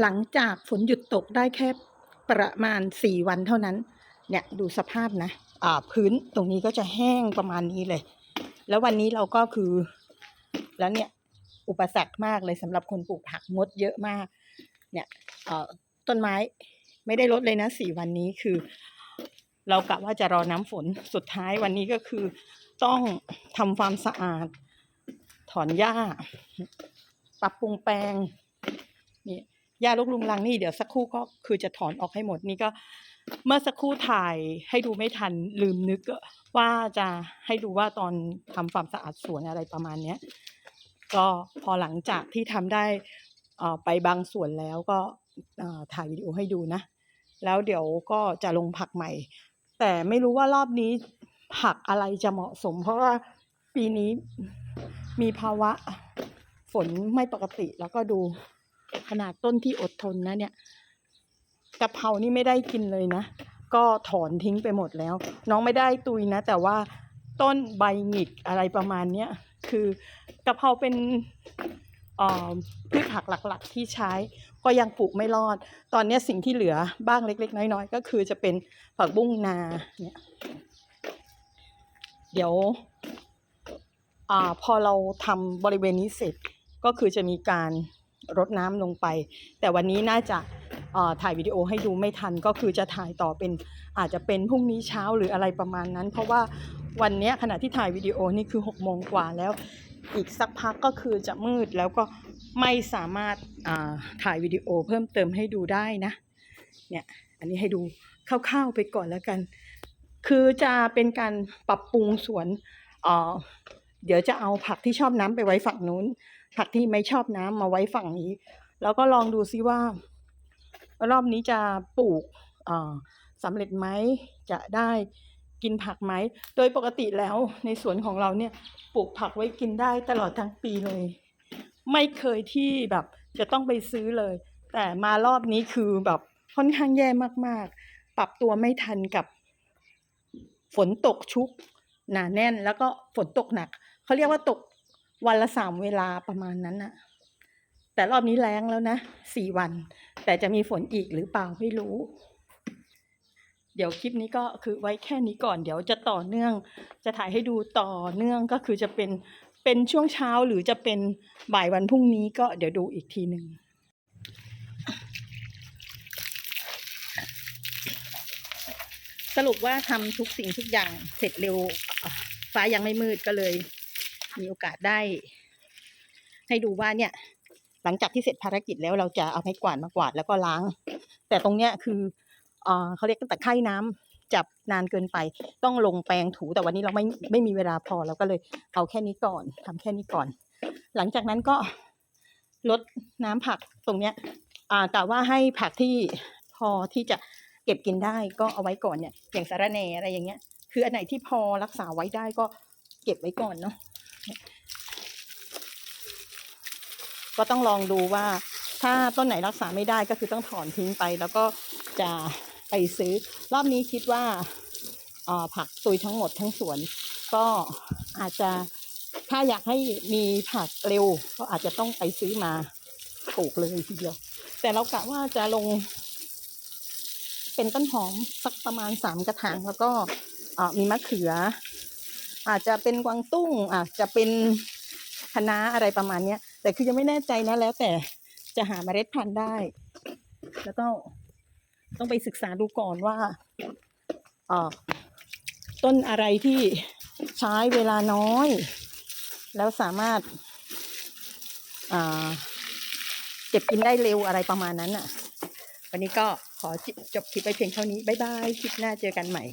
หลังจากฝนหยุดตกได้แค่ประมาณสี่วันเท่านั้น เนี่ยดูสภาพนะอ่าพื้นตรงนี้ก็จะแห้งประมาณนี้เลย แล้ววันนี้เราก็คือ แล้วเนี่ยอุปสรรคมากเลยสำหรับคนปลูกผักมดเยอะมาก เนี่ยเอ่อต้นไม้ไม่ได้ลดเลยนะสี่วันนี้คือ เรากะว่าจะรอน้ำฝนสุดท้ายวันนี้ก็คือ ต้องทำความสะอาด ถอนหญ้า ปรับปรุงแปลง หญ้ารกลุงรังนี่เดี๋ยวสักครู่ก็คือจะถอนออกให้หมดนี่ก็เมื่อสักครู่ถ่ายให้ดูไม่ทันลืมนึกว่าจะให้ดูว่าตอนทำความสะอาดสวนอะไรประมาณเนี้ยก็พอหลังจากที่ทำได้อ่อไปบางส่วนแล้วก็ถ่ายวิดีโอให้ดูนะ แล้วเดี๋ยวก็จะลงผักใหม่ แต่ไม่รู้ว่ารอบนี้ผักอะไรจะเหมาะสม เพราะว่าปีนี้มีภาวะฝนไม่ปกติแล้วก็ดู ขนาดต้นที่อดทนนะเนี่ยกะเพรานี่ไม่ได้กินเลยนะ ก็ถอนทิ้งไปหมดแล้ว น้องไม่ได้ตุยนะ แต่ว่าต้นใบหงิกอะไรประมาณเนี้ยคือกะเพราเป็นอ่อพืชผักหลักๆ ที่ใช้ก็ยังปลูกไม่รอด ตอนนี้สิ่งที่เหลือบ้างเล็ก ๆ น้อย ๆ ก็คือจะเป็นผักบุ้งนาเนี่ยเดี๋ยวอพอเราทำบริเวณนี้เสร็จก็คือจะมีการ รดน้ำลงไป แต่วันนี้น่าจะถ่ายวิดีโอให้ดูไม่ทันก็คือจะถ่ายต่อเป็นอาจจะเป็นพรุ่งนี้เช้าหรืออะไรประมาณนั้น เพราะว่าวันนี้ขณะที่ถ่ายวิดีโอนี่คือ6กโมงกว่าแล้ว อีกสักพักก็คือจะมืดแล้วก็ไม่สามารถาถ่ายวิดีโอเพิ่มเติมให้ดูได้นะเนี่ยอันนี้ให้ดูคร่าวๆไปก่อนแล้วกัน คือจะเป็นการปรับปรุงสวน เดี๋ยวจะเอาผักที่ชอบน้ำไปไว้ฝั่งนู้น ผักที่ไม่ชอบน้ำมาไว้ฝั่งนี้ แล้วก็ลองดูซิว่า รอบนี้จะปลูกสำเร็จไหมจะได้กินผักไหม โดยปกติแล้วในสวนของเราเนี่ยปลูกผักไว้กินได้ตลอดทั้งปีเลย ไม่เคยที่แบบจะต้องไปซื้อเลย แต่มารอบนี้คือแบบค่อนข้างแย่มากๆ ปรับตัวไม่ทันกับฝนตกชุกหนาแน่นแล้วก็ฝนตกหนัก เขาเรียกว่าตกวันละสามเวลาประมาณนั้นน่ะ แต่รอบนี้แรงแล้วนะสี่วัน แต่จะมีฝนอีกหรือเปล่าไม่รู้ เดี๋ยวคลิปนี้ก็คือไว้แค่นี้ก่อน เดี๋ยวจะต่อเนื่อง จะถ่ายให้ดูต่อเนื่องก็คือจะเป็นเป็นช่วงเช้าหรือจะเป็นบ่ายวันพรุ่งนี้ก็เดี๋ยวดูอีกทีหนึ่งสรุปว่าทำทุกสิ่งทุกอย่างเสร็จเร็ว ฟ้ายังไม่มืดก็เลย มีโอกาสได้ ให้ดูว่าเนี่ย หลังจากที่เสร็จภารกิจแล้วเราจะเอาไม้กวาดมากวาดแล้วก็ล้าง แต่ตรงเนี้ยคือเอ่อเขาเรียกตั้งแต่ไข้น้ำจับนานเกินไป ต้องลงแปรงถูแต่วันนี้เราไม่ไม่มีเวลาพอเราก็เลยเอาแค่นี้ก่อนทำแค่นี้ก่อน หลังจากนั้นก็ลดน้ำผักตรงเนี้ยอ่าแต่ว่าให้ผักที่พอที่จะเก็บกินได้ก็เอาไว้ก่อนเนี่ยอย่างสาระแหน่อะไรอย่างเงี้ย คืออันไหนที่พอรักษาไว้ได้ก็เก็บไว้ก่อนเนาะ ก็ต้องลองดูว่า ถ้าต้นไหนรักษาไม่ได้ก็คือต้องถอนทิ้งไป แล้วก็จะไปซื้อ รอบนี้คิดว่าอ่อผักตุยทั้งหมดทั้งสวน ก็อาจจะถ้าอยากให้มีผักเร็ว ก็อาจจะต้องไปซื้อมาปลูกเลยทีเดียว แต่เรากะว่าจะลง เป็นต้นหอมสักประมาณสามกระถาง แล้วก็อ่อมีมะเขือ อาจจะเป็นกวางตุ้งอาจจะเป็น คะน้าอะไรประมาณเนี้ย แต่คือยังไม่แน่ใจนะแล้วแต่จะหาเมล็ดพันธุ์ได้ แล้วก็ต้องไปศึกษาดูก่อนว่าออต้นอะไรที่ใช้เวลาน้อย แล้วสามารถเก็บกินได้เร็วอะไรประมาณนั้นอะ วันนี้ก็ขอจบคลิปไปเพียงเท่านี้ บ๊ายบาย คลิปหน้าเจอกันใหม่